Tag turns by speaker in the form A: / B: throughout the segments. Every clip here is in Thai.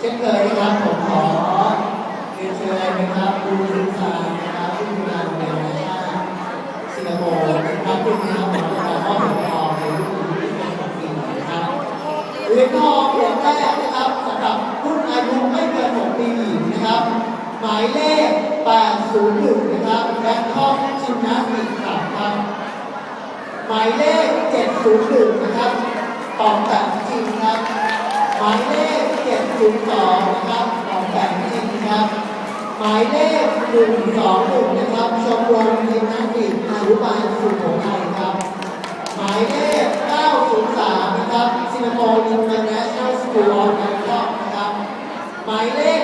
A: เช่นเคยนะครับผมขอเรียนเชิญนะครับคุณลูกค้านะครับผู้ดูแลโรงเรียนนานชาติสิงคโปร์นะครับผู้นำของการมอบหรียญทองในรุ่นที่เป็นของปีนะครับเหรียญทองเหรียญแรกนะครับสำหรับรุ่นอายุไม่เกิน6ปีนะครับ หมายเลข 801 นะครับแบงคอกชิมนาสติกครับครับหมายเลข 701 นะครับตองแต่จริงครับหมายเลข 702นะครับตองแต่จริงครับ หมายเลข121นะครับชมรมยิมนาสติกอนุบาลสุโขทัยครับ หมายเลข903นะครับสิงคโปร์ International School of Bangkok นะครับ หมายเลข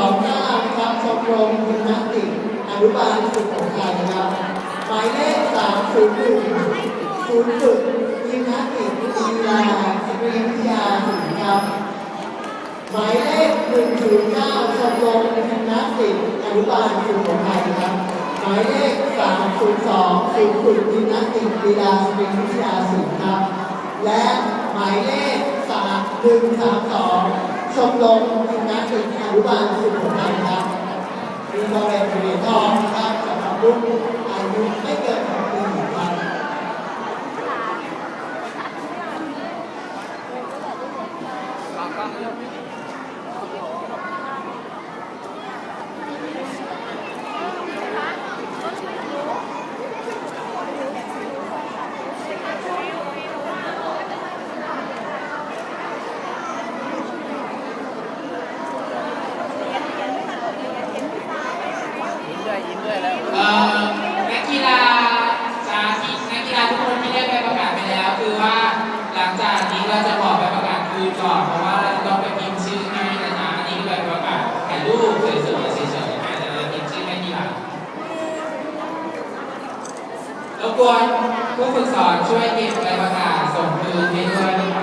A: 129นะครับชมรมยิมนาสติกอนุบาลสุโขทัยครับ หมายเลข301ศูนย์ฝึกยิมนาสติกกีฬาสตรีวิทยาครับ ข109ชมรมยิมนาสติกอนุบาลสุโขทัยครับ หมายเลข302ศูนย์ฝึกยิมนาสติกกีฬาสตรีวิทยาศิลป์ครับ และหมายเลข3132ชมรมยิมนาสติกอนุบาลสุโขทัยครับมีโรงเรียนเหรียญทองนะครับสำหรับรุ่นอายุไม่เกิน6ปีครับ
B: เอ่อนักกีฬาสาธิตนักกีฬาทุกคนที่ได้ไปประกาศไปแล้ว คือว่าหลังจากนี้เราจะขอไปประ ก่อนเพราะว่าเราจะต้องไปพิมพ์ชื่อให้นะคะอันนี้แบบประกาศถ่ายรูปสวยๆเฉยๆนะแต่เราพิมพ์ชื่อให้ทีหลังรบกวนผู้ฝึกสอนช่วยเก็บใบประกาศส่งคืนให้ด้วยนะ